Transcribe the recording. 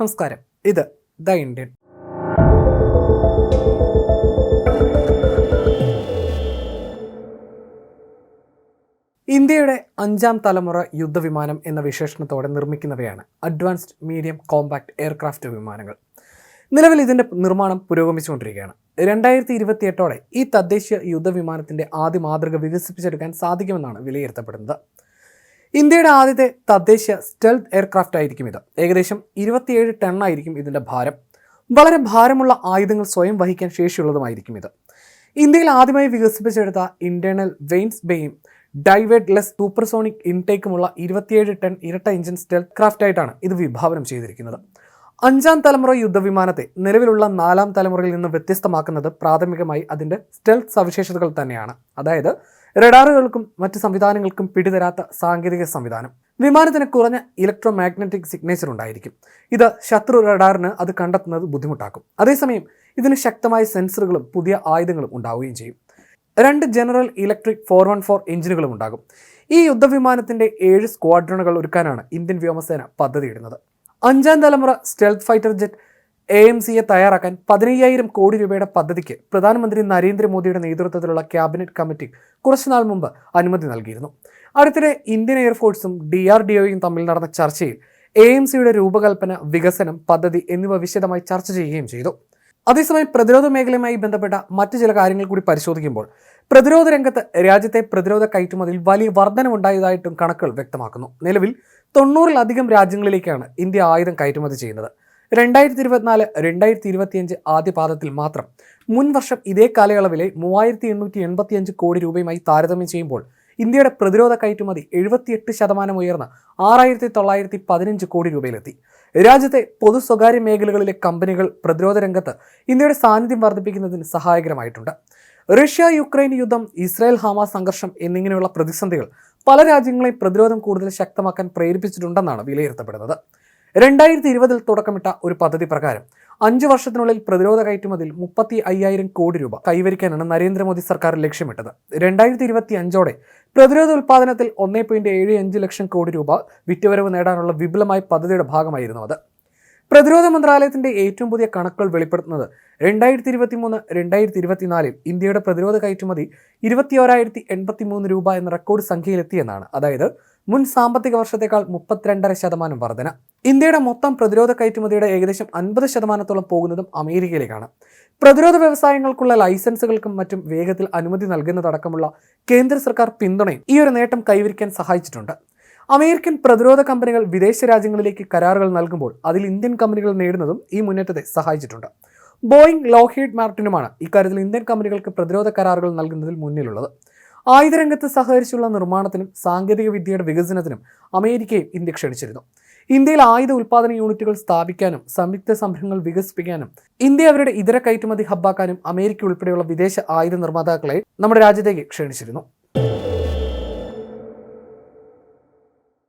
നമസ്കാരം. ഇത് the Indian. ഇന്ത്യയുടെ അഞ്ചാം തലമുറ യുദ്ധവിമാനം എന്ന വിശേഷണത്തോടെ നിർമ്മിക്കുന്നവയാണ് അഡ്വാൻസ്ഡ് മീഡിയം കോമ്പാക്ട് എയർക്രാഫ്റ്റ് വിമാനങ്ങൾ. നിലവിൽ ഇതിന്റെ നിർമ്മാണം പുരോഗമിച്ചുകൊണ്ടിരിക്കുകയാണ്. രണ്ടായിരത്തി ഇരുപത്തിയെട്ടോടെ ഈ തദ്ദേശീയ യുദ്ധവിമാനത്തിന്റെ ആദ്യ മാതൃക വികസിപ്പിച്ചെടുക്കാൻ സാധിക്കുമെന്നാണ് വിലയിരുത്തപ്പെടുന്നത്. ഇന്ത്യയുടെ ആദ്യത്തെ തദ്ദേശ സ്റ്റെൽത്ത് എയർക്രാഫ്റ്റ് ആയിരിക്കും ഇത്. ഏകദേശം ഇരുപത്തിയേഴ് ടൺ ആയിരിക്കും ഇതിന്റെ ഭാരം. വളരെ ഭാരമുള്ള ആയുധങ്ങൾ സ്വയം വഹിക്കാൻ ശേഷിയുള്ളതുമായിരിക്കും ഇത്. ഇന്ത്യയിൽ ആദ്യമായി വികസിപ്പിച്ചെടുത്ത ഇന്റേണൽ വെയിൻസ് ബെയും ഡൈവേഡ് ലെസ് സൂപ്പർസോണിക് ഇൻടേക്കുമുള്ള ഇരുപത്തിയേഴ് ടൺ ഇരട്ട എഞ്ചിൻ സ്റ്റെൽത്ത് ക്രാഫ്റ്റ് ആയിട്ടാണ് ഇത് വിഭാവനം ചെയ്തിരിക്കുന്നത്. അഞ്ചാം തലമുറ യുദ്ധവിമാനത്തെ നിലവിലുള്ള നാലാം തലമുറയിൽ നിന്ന് വ്യത്യസ്തമാക്കുന്നത് പ്രാഥമികമായി അതിന്റെ സ്റ്റെൽത്ത് സവിശേഷതകൾ തന്നെയാണ്. അതായത് റഡാറുകൾക്കും മറ്റ് സംവിധാനങ്ങൾക്കും പിടിതരാത്ത സാങ്കേതിക സംവിധാനം. വിമാനത്തിന് കുറഞ്ഞ ഇലക്ട്രോ മാഗ്നറ്റിക് സിഗ്നേച്ചർ ഉണ്ടായിരിക്കും. ഇത് ശത്രു റഡാറിന് അത് കണ്ടെത്തുന്നത് ബുദ്ധിമുട്ടാക്കും. അതേസമയം ഇതിന് ശക്തമായ സെൻസറുകളും പുതിയ ആയുധങ്ങളും ഉണ്ടാവുകയും ചെയ്യും. രണ്ട് General Electric four one four എഞ്ചിനുകളും ഉണ്ടാകും. ഈ യുദ്ധവിമാനത്തിന്റെ ഏഴ് സ്ക്വാഡ്രണുകൾ ഒരുക്കാനാണ് ഇന്ത്യൻ വ്യോമസേന പദ്ധതിയിടുന്നത്. അഞ്ചാം തലമുറ stealth fighter jet A M സിയെ തയ്യാറാക്കാൻ പതിനയ്യായിരം കോടി രൂപയുടെ പദ്ധതിക്ക് പ്രധാനമന്ത്രി നരേന്ദ്രമോദിയുടെ നേതൃത്വത്തിലുള്ള ക്യാബിനറ്റ് കമ്മിറ്റി കുറച്ചുനാൾ മുമ്പ് അനുമതി നൽകിയിരുന്നു. അടുത്തിടെ ഇന്ത്യൻ എയർഫോഴ്സും ഡി ആർ ഡി ഒയും തമ്മിൽ നടന്ന ചർച്ചയിൽ എ എം സിയുടെ രൂപകൽപ്പന വികസനം പദ്ധതി എന്നിവ വിശദമായി ചർച്ച ചെയ്യുകയും ചെയ്തു. അതേസമയം പ്രതിരോധ മേഖലയുമായി ബന്ധപ്പെട്ട മറ്റു ചില കാര്യങ്ങൾ കൂടി പരിശോധിക്കുമ്പോൾ പ്രതിരോധ രംഗത്ത് രാജ്യത്തെ പ്രതിരോധ കയറ്റുമതിയിൽ വലിയ വർധനമുണ്ടായതായിട്ടും കണക്കുകൾ വ്യക്തമാക്കുന്നു. നിലവിൽ തൊണ്ണൂറിലധികം രാജ്യങ്ങളിലേക്കാണ് ഇന്ത്യ ആയുധം കയറ്റുമതി ചെയ്യുന്നത്. രണ്ടായിരത്തി ഇരുപത്തിനാല് രണ്ടായിരത്തി ഇരുപത്തിയഞ്ച് ആദ്യ പാദത്തിൽ മാത്രം മുൻ വർഷം ഇതേ കാലയളവിലെ മൂവായിരത്തി എണ്ണൂറ്റി എൺപത്തിയഞ്ച് കോടി രൂപയുമായി താരതമ്യം ചെയ്യുമ്പോൾ ഇന്ത്യയുടെ പ്രതിരോധ കയറ്റുമതി എഴുപത്തിയെട്ട് ശതമാനം ഉയർന്ന് ആറായിരത്തി തൊള്ളായിരത്തി പതിനഞ്ച് കോടി രൂപയിലെത്തി. രാജ്യത്തെ പൊതു സ്വകാര്യ മേഖലകളിലെ കമ്പനികൾ പ്രതിരോധ രംഗത്ത് ഇന്ത്യയുടെ സാന്നിധ്യം വർദ്ധിപ്പിക്കുന്നതിന് സഹായകരമായിട്ടുണ്ട്. റഷ്യ യുക്രൈൻ യുദ്ധം ഇസ്രായേൽ ഹമാസ് സംഘർഷം എന്നിങ്ങനെയുള്ള പ്രതിസന്ധികൾ പല രാജ്യങ്ങളെയും പ്രതിരോധം കൂടുതൽ ശക്തമാക്കാൻ പ്രേരിപ്പിച്ചിട്ടുണ്ടെന്നാണ് വിലയിരുത്തപ്പെടുന്നത്. രണ്ടായിരത്തി ഇരുപതിൽ തുടക്കമിട്ട ഒരു പദ്ധതി പ്രകാരം അഞ്ച് വർഷത്തിനുള്ളിൽ പ്രതിരോധ കയറ്റുമതിയിൽ മുപ്പത്തി അയ്യായിരം കോടി രൂപ കൈവരിക്കാനാണ് നരേന്ദ്രമോദി സർക്കാർ ലക്ഷ്യമിട്ടത്. രണ്ടായിരത്തി ഇരുപത്തി അഞ്ചോടെ പ്രതിരോധ ഉൽപ്പാദനത്തിൽ ഒന്നേ പോയിന്റ് ഏഴ് അഞ്ച് ലക്ഷം കോടി രൂപ വിറ്റുവരവ് നേടാനുള്ള വിപുലമായ പദ്ധതിയുടെ ഭാഗമായിരുന്നു അത്. പ്രതിരോധ മന്ത്രാലയത്തിന്റെ ഏറ്റവും പുതിയ കണക്കുകൾ വെളിപ്പെടുത്തുന്നത് രണ്ടായിരത്തി ഇരുപത്തി മൂന്ന് രണ്ടായിരത്തി ഇരുപത്തിനാലിൽ ഇന്ത്യയുടെ പ്രതിരോധ കയറ്റുമതി ഇരുപത്തിയോരായിരത്തി എൺപത്തി മൂന്ന് രൂപ എന്ന റെക്കോർഡ് സംഖ്യയിലെത്തിയെന്നാണ്. അതായത് മുൻ സാമ്പത്തിക വർഷത്തേക്കാൾ മുപ്പത്തിരണ്ടര ശതമാനം വർധന. ഇന്ത്യയുടെ മൊത്തം പ്രതിരോധ കയറ്റുമതിയുടെ ഏകദേശം അൻപത് ശതമാനത്തോളം പോകുന്നതും അമേരിക്കയിലേക്കാണ്. പ്രതിരോധ വ്യവസായങ്ങൾക്കുള്ള ലൈസൻസുകൾക്കും മറ്റും വേഗത്തിൽ അനുമതി നൽകുന്നതടക്കമുള്ള കേന്ദ്ര സർക്കാർ പിന്തുണയും ഈ ഒരു നേട്ടം കൈവരിക്കാൻ സഹായിച്ചിട്ടുണ്ട്. അമേരിക്കൻ പ്രതിരോധ കമ്പനികൾ വിദേശ രാജ്യങ്ങളിലേക്ക് കരാറുകൾ നൽകുമ്പോൾ അതിൽ ഇന്ത്യൻ കമ്പനികൾ നേടുന്നതും ഈ മുന്നേറ്റത്തെ സഹായിച്ചിട്ടുണ്ട്. ബോയിങ് ലോഹീഡ് മാർട്ടിനുമാണ് ഇക്കാര്യത്തിൽ ഇന്ത്യൻ കമ്പനികൾക്ക് പ്രതിരോധ കരാറുകൾ നൽകുന്നതിൽ മുന്നിലുള്ളത്. ആയുധരംഗത്ത് സഹകരിച്ചുള്ള നിർമ്മാണത്തിനും സാങ്കേതിക വിദ്യയുടെ വികസനത്തിനും അമേരിക്കയും ഇന്ത്യ ക്ഷണിച്ചിരുന്നു. ഇന്ത്യയിൽ ആയുധ ഉൽപ്പാദന യൂണിറ്റുകൾ സ്ഥാപിക്കാനും സംയുക്ത സംരംഭങ്ങൾ വികസിപ്പിക്കാനും ഇന്ത്യ അവരുടെ ഇതര കയറ്റുമതി ഹബ്ബാക്കാനും അമേരിക്ക ഉൾപ്പെടെയുള്ള വിദേശ ആയുധ നിർമ്മാതാക്കളെ നമ്മുടെ രാജ്യത്തേക്ക് ക്ഷണിച്ചിരുന്നു.